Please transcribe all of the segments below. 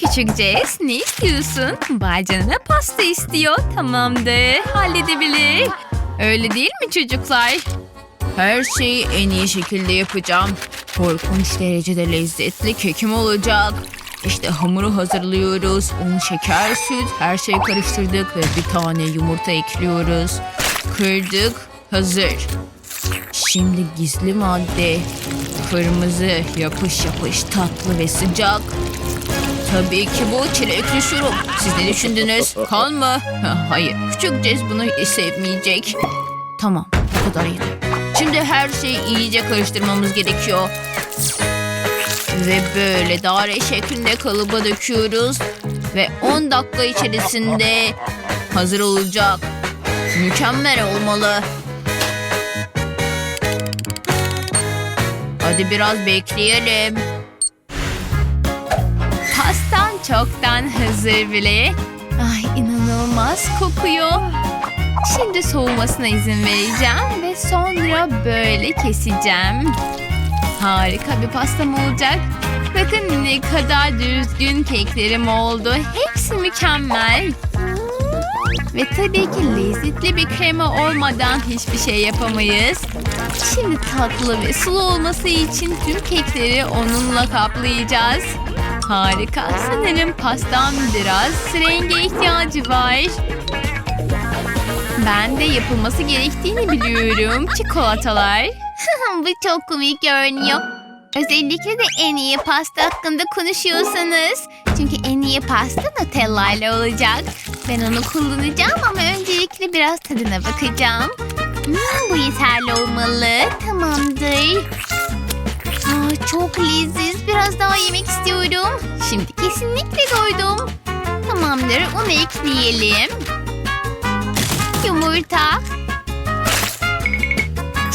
Küçük Jess ne istiyorsun? Vay canına pasta istiyor. Tamamdır halledebilir. Öyle değil mi çocuklar? Her şeyi en iyi şekilde yapacağım. Korkunç derecede lezzetli kekim olacak. İşte hamuru hazırlıyoruz. Un, şeker, süt, her şeyi karıştırdık ve bir tane yumurta ekliyoruz. Kırdık, hazır. Şimdi gizli madde. Kırmızı, yapış yapış, tatlı ve sıcak. Tabii ki bu çilekli şurup. Siz ne düşündünüz? Kan mı? Ha, hayır, küçük Jess bunu sevmeyecek. Tamam, bu kadar yeter. Şimdi her şeyi iyice karıştırmamız gerekiyor. Ve böyle daire şeklinde kalıba döküyoruz. Ve 10 dakika içerisinde hazır olacak. Mükemmel olmalı. Hadi biraz bekleyelim. Çoktan hazır bile. Ay inanılmaz kokuyor. Şimdi soğumasına izin vereceğim ve sonra böyle keseceğim. Harika bir pastam olacak. Bakın ne kadar düzgün keklerim oldu. Hepsi mükemmel. Ve tabii ki lezzetli bir krema olmadan hiçbir şey yapamayız. Şimdi tatlı ve sulu olması için tüm kekleri onunla kaplayacağız. Harika. Sanırım pastam biraz renge ihtiyacı var. Ben de yapılması gerektiğini biliyorum. Çikolatalar. Bu çok komik görünüyor. Özellikle de en iyi pasta hakkında konuşuyorsanız. Çünkü en iyi pasta Nutella ile olacak. Ben onu kullanacağım ama öncelikle biraz tadına bakacağım. Hmm, bu yeterli olmalı. Tamamdır. Aa, çok leziz. Biraz daha yemek istiyorum. Şimdi kesinlikle doydum. Tamamdır. Onu ekleyelim. Yumurta.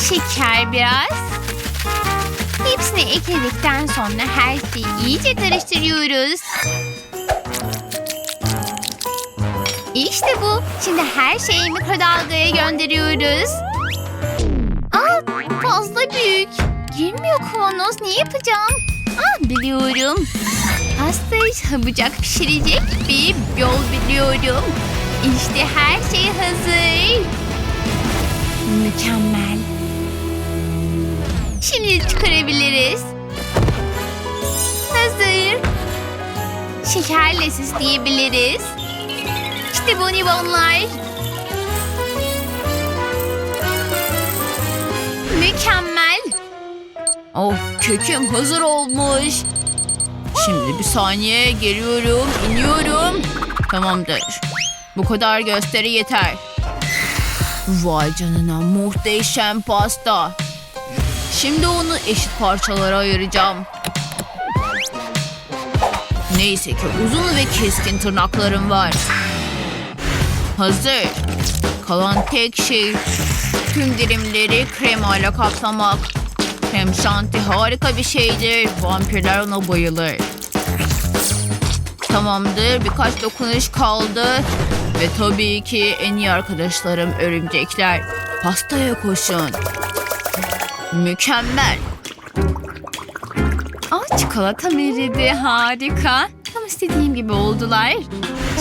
Şeker biraz. Hepsini ekledikten sonra her şeyi iyice karıştırıyoruz. İşte bu. Şimdi her şeyi mikrodalgaya gönderiyoruz. Aa, fazla büyük. Girmiyor kavanoz. Ne yapacağım? Ah, biliyorum. Pastayı çabucak pişirecek bir yol biliyorum. İşte her şey hazır. Mükemmel. Şimdi çıkarabiliriz. Hazır. Şekerle süsleyebiliriz. İşte bonibonlar. Mükemmel. Oh köküm hazır olmuş. Şimdi bir saniye geliyorum, iniyorum. Tamamdır. Bu kadar gösteri yeter. Vay canına muhteşem pasta. Şimdi onu eşit parçalara ayıracağım. Neyse ki uzun ve keskin tırnaklarım var. Hazır. Kalan tek şey tüm dilimleri kremayla kaplamak. Hem şanti harika bir şeydir. Vampirler ona bayılır. Tamamdır. Birkaç dokunuş kaldı. Ve tabii ki en iyi arkadaşlarım örümcekler. Pastaya koşun. Mükemmel. Aa, çikolata eridi. Harika. Tam istediğim gibi oldular.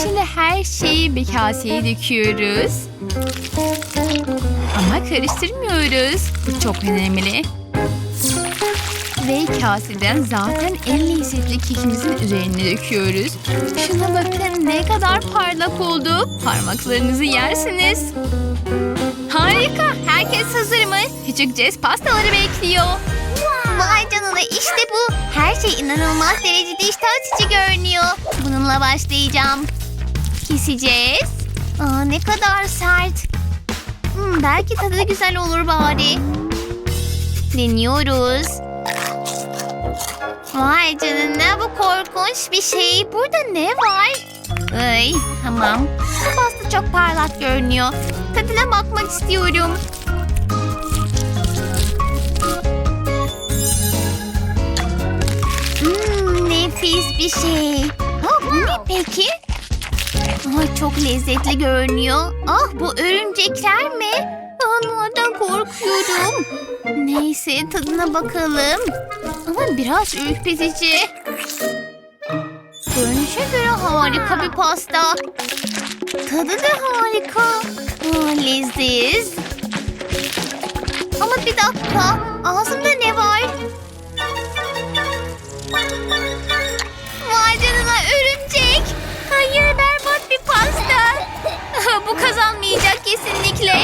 Şimdi her şeyi bir kaseye döküyoruz. Ama karıştırmıyoruz. Bu çok önemli. Ve kaseden zaten en lezzetli kekimizin üzerine döküyoruz. Şuna bakın ne kadar parlak oldu. Parmaklarınızı yersiniz. Harika. Herkes hazır mı? Küçük Jess pastaları bekliyor. Vay canına işte bu. Her şey inanılmaz derecede iştah açıcı görünüyor. Bununla başlayacağım. Keseceğiz. Aa, ne kadar sert. Hmm, belki tadı güzel olur bari. Deniyoruz. Vay canına bu korkunç bir şey. Burada ne var? Ay tamam. Bu pasta çok parlak görünüyor. Tadına bakmak istiyorum. Hmm, nefis bir şey. Ah, bu ne peki? Ay, çok lezzetli görünüyor. Ah bu örümcekler mi? Onlardan korkuyorum. Neyse tadına bakalım. Ama biraz ürkütücü. Görünüşe göre harika bir pasta. Tadı da harika. Aa, leziz. Ama bir dakika. Ağzımda ne var? Vay canına örümcek. Hayır berbat bir pasta. Bu kazanmayacak kesinlikle.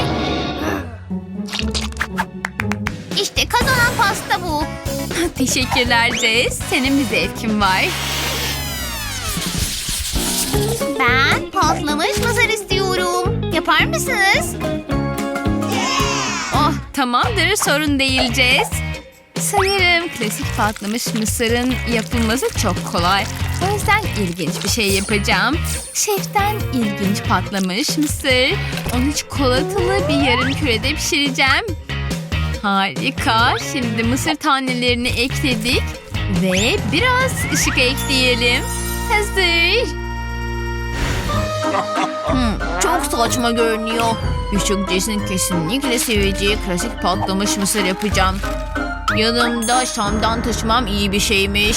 Pasta bu. Teşekkürler Jess. Senin bir zevkin var. Ben patlamış mısır istiyorum. Yapar mısınız? Oh tamamdır sorun değil Jess. Sanırım klasik patlamış mısırın yapılması çok kolay. O yüzden ilginç bir şey yapacağım. Şeften ilginç patlamış mısır. Onu çikolatalı bir yarım kürede pişireceğim. Harika. Şimdi mısır tanelerini ekledik. Ve biraz ışık ekleyelim. Hazır. Hmm, çok saçma görünüyor. Küçük Jess'in kesinlikle seveceği klasik patlamış mısır yapacağım. Yanımda Şam'dan taşımam iyi bir şeymiş.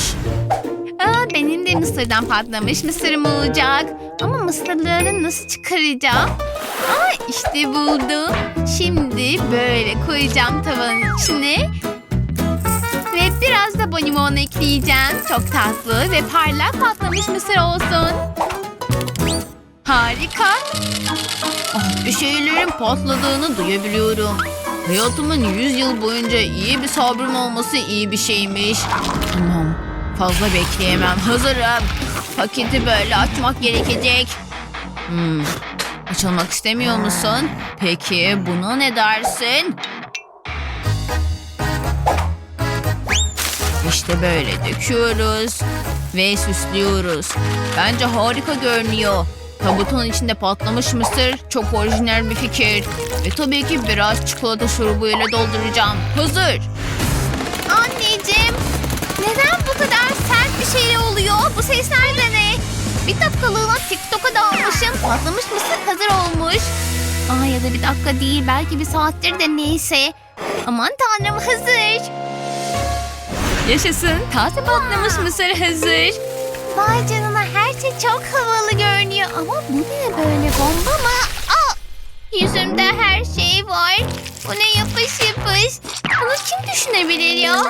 Aa, benim de mısırdan patlamış mısırım olacak. Ama mısırları nasıl çıkaracağım? Aa, işte buldum. Şimdi böyle koyacağım tavanın içine. Ve biraz da bonibon ekleyeceğim. Çok tatlı ve parlak patlamış mısır olsun. Harika. Ah, bir şeylerin patladığını duyabiliyorum. Hayatımın 100 yıl boyunca iyi bir sabrım olması iyi bir şeymiş. Tamam. Fazla bekleyemem. Hazırım. Paketi böyle açmak gerekecek. Hmm. Açılmak istemiyor musun? Peki buna ne dersin? İşte böyle döküyoruz ve süslüyoruz. Bence harika görünüyor. Tabutun içinde patlamış mısır çok orijinal bir fikir. Ve tabii ki biraz çikolata şurubuyla dolduracağım. Hazır. Anneciğim, neden bu kadar sert bir şey oluyor? Bu sesler de ne? Bir dakikalığına TikTok'a dalmışım. Patlamış mısır hazır olmuş. Aa ya da bir dakika değil, belki bir saattir de neyse. Aman tanrım hazır. Yaşasın. Taze patlamış mısır hazır. Vay canına her şey çok havalı görünüyor. Ama bu ne böyle bomba mı? Aa, yüzümde her şey var. Bu ne yapış yapış. Bunu kim düşünebilir ya?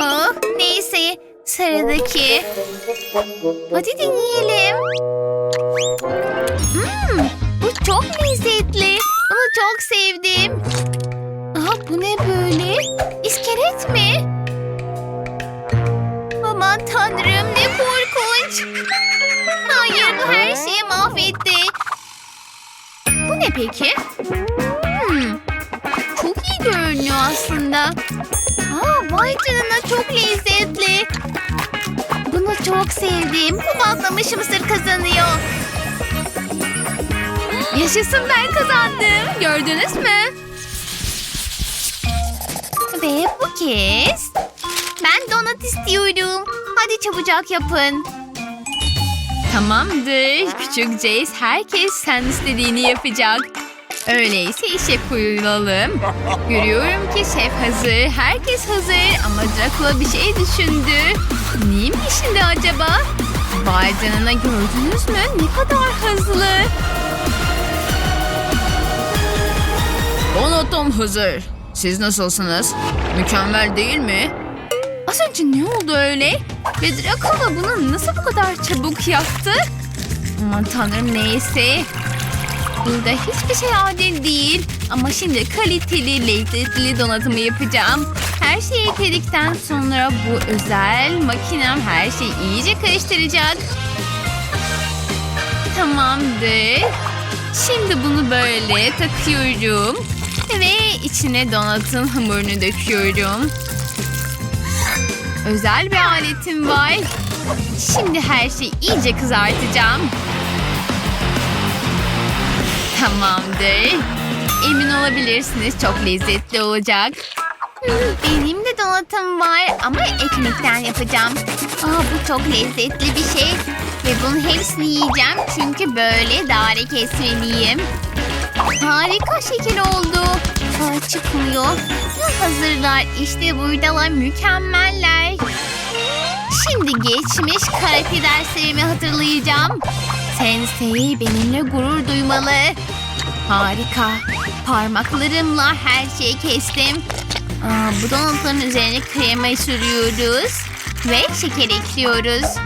oh, neyse sıradaki. Hadi deneyelim. Hmm, bu çok lezzetli. Bunu çok sevdim. Aa, bu ne böyle? İskelet mi? Aman tanrım ne korkunç. Hayır bu her şeyi mahvetti. Bu ne peki? Hmm, çok iyi görünüyor aslında. Vay canına çok lezzetli. Bunu çok sevdim. Bu patlamış mısır kazanıyor. Yaşasın ben kazandım. Gördünüz mü? Ve bu kez ben donat istiyorum. Hadi çabucak yapın. Tamamdır. Küçük Jace herkes sen istediğini yapacak. Öyleyse işe koyulalım. Görüyorum ki şef hazır, herkes hazır ama Dracula bir şey düşündü. Neymiş şimdi acaba? Vay canına gördünüz mü? Ne kadar hızlı. Donatom hazır. Siz nasılsınız? Mükemmel değil mi? Az önce ne oldu öyle? Ve Dracula bunu nasıl bu kadar çabuk yaptı? Aman tanrım neyse. Burada hiçbir şey adil değil. Ama şimdi kaliteli, lezzetli donatımı yapacağım. Her şeyi ekledikten sonra bu özel makinem her şeyi iyice karıştıracak. Tamamdır. Şimdi bunu böyle takıyorum. Ve içine donatın hamurunu döküyorum. Özel bir aletim var. Şimdi her şeyi iyice kızartacağım. Tamamdır. Emin olabilirsiniz çok lezzetli olacak. Benim de donatım var ama ekmekten yapacağım. Aa, bu çok lezzetli bir şey. Ve bunun hepsini yiyeceğim çünkü böyle daire kesmeliyim. Harika şekil oldu. Aa, çıkmıyor. Hazırlar. İşte buradalar mükemmeller. Şimdi geçmiş karate derslerimi hatırlayacağım. Sensei benimle gurur duymalı. Harika. Parmaklarımla her şeyi kestim. Aa, bu donutların üzerine krema sürüyoruz. Ve şeker ekliyoruz.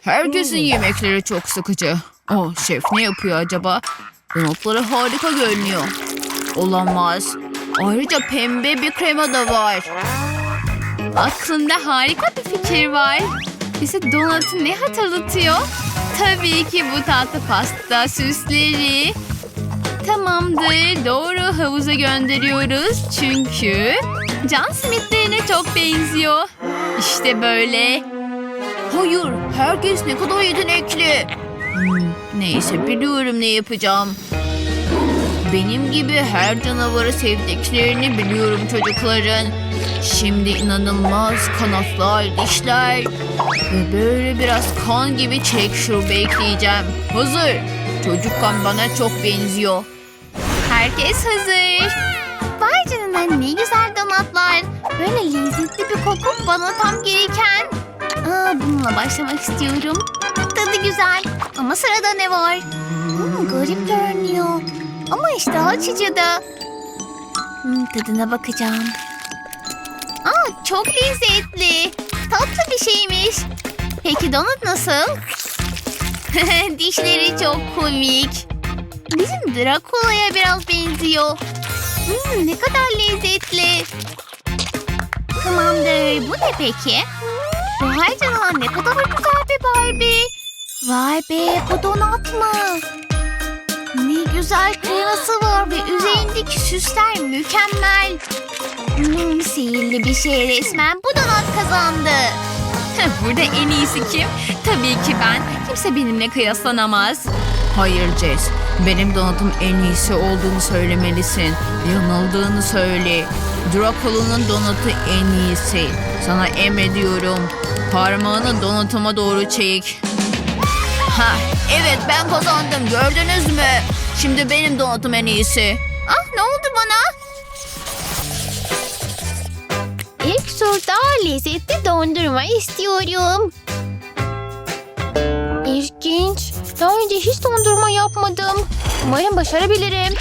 Herkesin yemekleri çok sıkıcı. Oh şef ne yapıyor acaba? Donutları harika görünüyor. Olamaz. Ayrıca pembe bir krema da var. Aklımda harika bir fikir var. Bize donutu ne hatırlatıyor? Tabii ki bu tatlı pasta süsleri. Tamamdır. Doğru havuza gönderiyoruz. Çünkü can simitlerine çok benziyor. İşte böyle. Hayır, herkes ne kadar yetenekli. Hmm, neyse biliyorum ne yapacağım. Benim gibi her canavarı sevdiklerini biliyorum çocukların. Şimdi inanılmaz kanatlar, dişler ve böyle biraz kan gibi çek şurubu ekleyeceğim. Hazır. Çocukken bana çok benziyor. Herkes hazır. Vay canına ne güzel donatlar. Böyle lezzetli bir koku bana tam gereken. Aa, bununla başlamak istiyorum. Tadı güzel ama sırada ne var? Hmm, garip görünüyor. Ama işte açıcı da. Hmm, tadına bakacağım. Çok lezzetli. Tatlı bir şeymiş. Peki donut nasıl? Dişleri çok komik. Bizim Drakula'ya biraz benziyor. Hmm, ne kadar lezzetli. Tamamdır. Bu ne peki? Vay canına ne kadar güzel bir Barbie. Vay be bu donat mı? Ne güzel kreması var ve üzerindeki süsler mükemmel. Hmm, sihirli bir şey resmen. Bu donat kazandı. Burada en iyisi kim? Tabii ki ben. Kimse benimle kıyaslanamaz. Hayır Jess. Benim donutum en iyisi olduğunu söylemelisin. Yanıldığını söyle. Dracula'nın donutu en iyisi. Sana emrediyorum. Parmağını donutuma doğru çek. Ha, evet ben kazandım. Gördünüz mü? Şimdi benim donutum en iyisi. Ah ne oldu bana? İlk turda lezzetli dondurma istiyorum. İlginç. Daha önce hiç dondurma yapmadım. Umarım başarabilirim.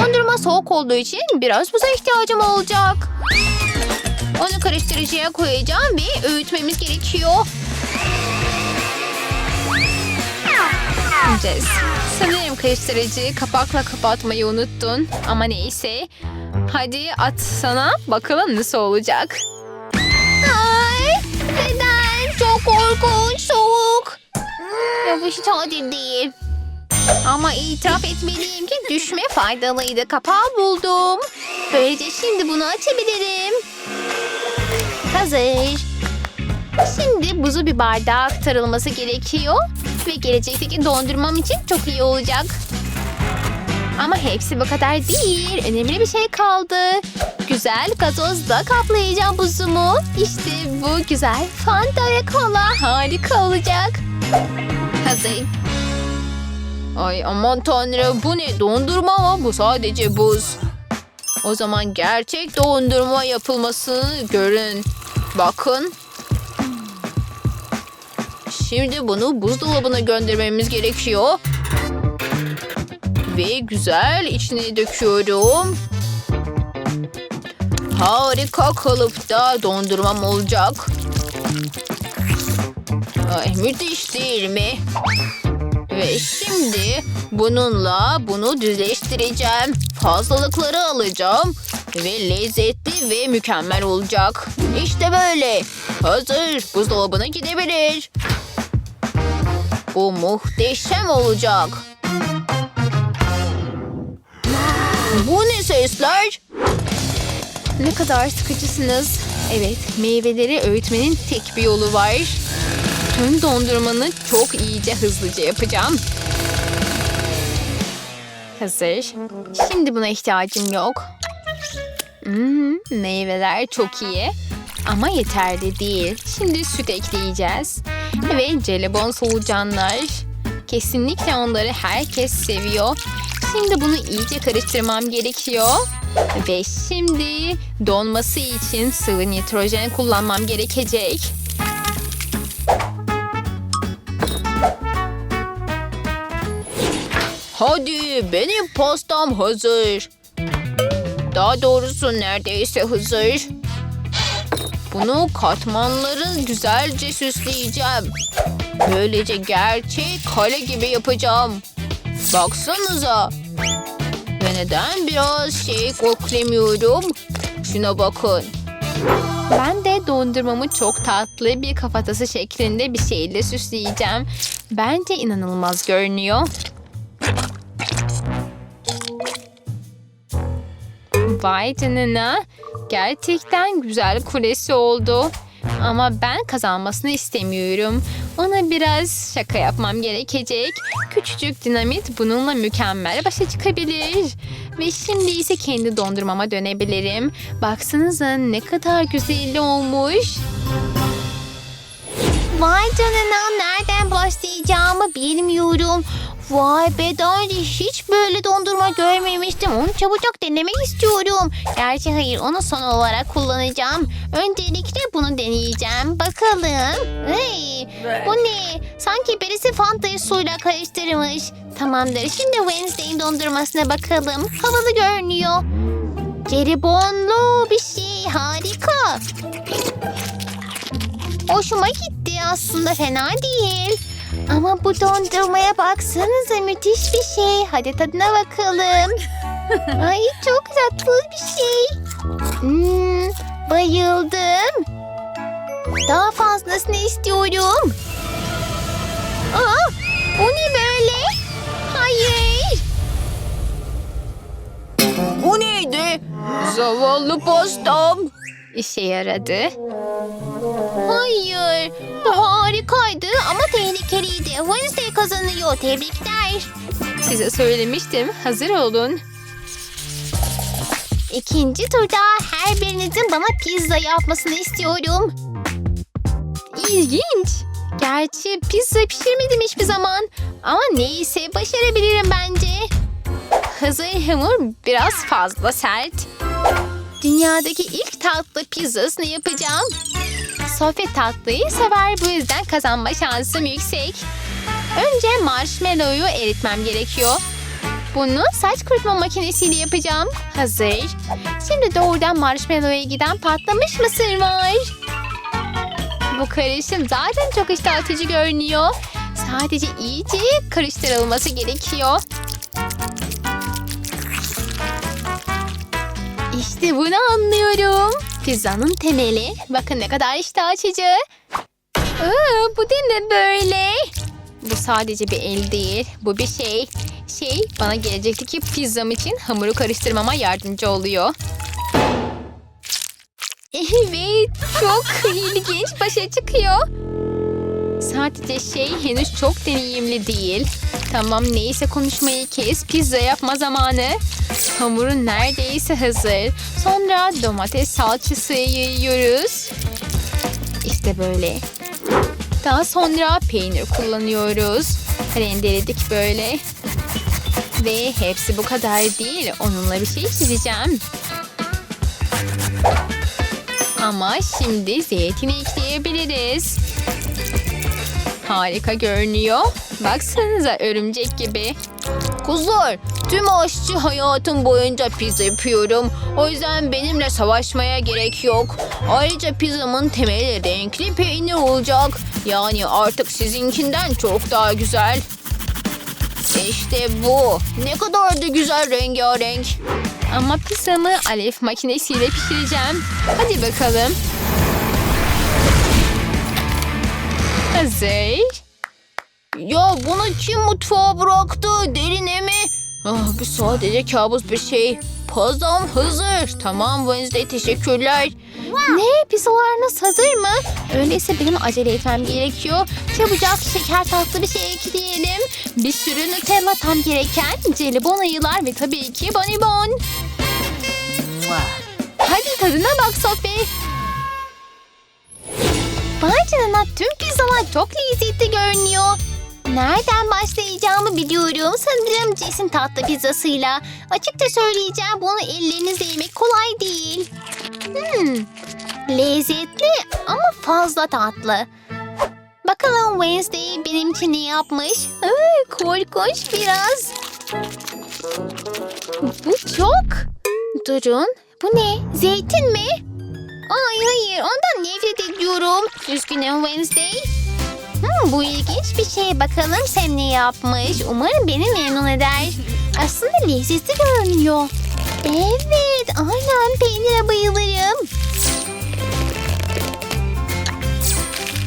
Dondurma soğuk olduğu için biraz buza ihtiyacım olacak. Onu karıştırıcıya koyacağım ve öğütmemiz gerekiyor. Jess, sanırım karıştırıcıyı kapakla kapatmayı unuttun. Ama neyse. Hadi at sana bakalım nasıl olacak. Neden? Çok korkunç, soğuk. Ya bu hiç adil değil. Ama itiraf etmeliyim ki düşme faydalıydı. Kapağı buldum. Böylece şimdi bunu açabilirim. Hazır. Şimdi buzu bir bardağa aktarılması gerekiyor. Ve gelecekteki dondurmam için çok iyi olacak. Ama hepsi bu kadar değil. Önemli bir şey kaldı. Güzel gazozla kaplayacağım buzumu. İşte bu güzel Fanta ve kola harika olacak. Hazır. Ay aman tanrım bu ne dondurma ama bu sadece buz. O zaman gerçek dondurma yapılmasını görün. Bakın. Şimdi bunu buzdolabına göndermemiz gerekiyor. Ve güzel içine döküyorum. Harika kalıpta dondurmam olacak. Ay, müthiş değil mi? Ve şimdi bununla bunu düzleştireceğim. Fazlalıkları alacağım. Ve lezzetli ve mükemmel olacak. İşte böyle. Hazır. Buzdolabına gidebilir. Bu muhteşem olacak. Bu ne sesler? Ne kadar sıkıcısınız. Evet, meyveleri öğütmenin tek bir yolu var. Tüm dondurmanı çok iyice hızlıca yapacağım. Hazır. Şimdi buna ihtiyacım yok. Hmm, meyveler çok iyi. Ama yeterli değil. Şimdi süt ekleyeceğiz. Ve jelibon solucanlar. Kesinlikle onları herkes seviyor. Şimdi bunu iyice karıştırmam gerekiyor. Ve şimdi donması için sıvı nitrojen kullanmam gerekecek. Hadi benim pastam hazır. Daha doğrusu neredeyse hazır. Bunu katmanları güzelce süsleyeceğim. Böylece gerçek kale gibi yapacağım. Baksanıza. Ve neden biraz şey koklemiyorum? Şuna bakın. Ben de dondurmamı çok tatlı bir kafatası şeklinde bir şeyle süsleyeceğim. Bence inanılmaz görünüyor. Vay canına. Gerçekten güzel kulesi oldu. Ama ben kazanmasını istemiyorum. Ona biraz şaka yapmam gerekecek. Küçücük dinamit bununla mükemmel başa çıkabilir. Ve şimdi ise kendi dondurmama dönebilirim. Baksanıza ne kadar güzel olmuş. Vay canına nereden başlayacağımı bilmiyorum. Vay be daha önce hiç böyle dondurma görmemiştim. Onu çabucak denemek istiyorum. Gerçi hayır onu son olarak kullanacağım. Öncelikle bunu deneyeceğim. Bakalım. Hey, bu ne? Sanki birisi Fanta'yı suyla karıştırmış. Tamamdır şimdi Wednesday'in dondurmasına bakalım. Havalı görünüyor. Jelibonlu bir şey harika. Hoşuma gitti aslında fena değil. Ama bu dondurmaya baksanıza müthiş bir şey. Hadi tadına bakalım. Ay çok tatlı bir şey. Hmm, bayıldım. Daha fazlasını istiyorum. Aa, bu ne böyle? Hayır. Bu neydi? Zavallı pastam. İşe yaradı. Hayır. Bu harikaydı ama tehlikeliydi. Wednesday kazanıyor. Tebrikler. Size söylemiştim. Hazır olun. İkinci turda her birinizin bana pizza yapmasını istiyorum. İlginç. Gerçi pizza pişirmedim hiçbir zaman. Ama neyse başarabilirim bence. Hazır hamur biraz fazla sert. Dünyadaki ilk tatlı pizzasını yapacağım. Sophie tatlıyı sever bu yüzden kazanma şansım yüksek. Önce marshmallow'u eritmem gerekiyor. Bunu saç kurutma makinesiyle yapacağım. Hazır. Şimdi doğrudan marshmallow'a giden patlamış mısır var. Bu karışım zaten çok iştah görünüyor. Sadece iyice karıştırılması gerekiyor. İşte bunu anlıyorum. Pizzanın temeli. Bakın ne kadar iştah açıcı. Aa, bu da ne böyle? Bu sadece bir el değil. Bu bir şey. Şey bana gelecekteki pizzam için hamuru karıştırmama yardımcı oluyor. Evet, çok ilginç başa çıkıyor. Sadece şey henüz çok deneyimli değil. Tamam neyse konuşmayı kes, pizza yapma zamanı. Hamurun neredeyse hazır. Sonra domates salçası yayıyoruz. İşte böyle. Daha sonra peynir kullanıyoruz. Rendeledik böyle. Ve hepsi bu kadar değil. Onunla bir şey çizeceğim. Ama şimdi zeytin ekleyebiliriz. Harika görünüyor. Baksanıza örümcek gibi. Kuzlar, tüm aşçı hayatım boyunca pizza yapıyorum. O yüzden benimle savaşmaya gerek yok. Ayrıca pizzamın temeli renkli peynir olacak. Yani artık sizinkinden çok daha güzel. İşte bu. Ne kadar da güzel rengarenk. Ama pizzamı alev makinesiyle pişireceğim. Hadi bakalım. Hazır. Ya bunu kim mutfağa bıraktı? Derine mi? Ah, bu sadece kabus bir şey. Pazam hazır. Tamam Wednesday teşekkürler. Ne? Pizzalarınız hazır mı? Öyleyse benim acele etmem gerekiyor. Çabucak şeker tatlı bir şey ekleyelim. Bir sürü Nutella tam gereken jelibon ayılar ve tabii ki bonibon. Hadi tadına bak Sophie. Vay canına tüm pizzalar çok lezzetli görünüyor. Nereden başlayacağımı biliyorum. Sanırım Jess'in tatlı pizzasıyla. Açıkça söyleyeceğim bunu ellerinizle yemek kolay değil. Hmm, lezzetli ama fazla tatlı. Bakalım Wednesday benim için ne yapmış? Ay, korkunç biraz. Bu çok. Durun. Bu ne? Zeytin mi? Ay hayır ondan nefret ediyorum. Üzgünüm Wednesday. Hmm, bu ilginç bir şey. Bakalım sen ne yapmış. Umarım beni memnun eder. Aslında lezzetli görünüyor. Evet, aynen peynire bayılırım.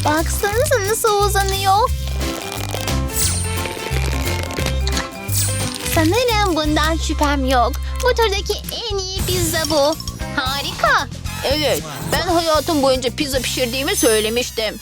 Baksanıza nasıl uzanıyor. Sanırım bundan şüphem yok. Bu turdaki en iyi pizza bu. Harika. Evet, ben hayatım boyunca pizza pişirdiğimi söylemiştim.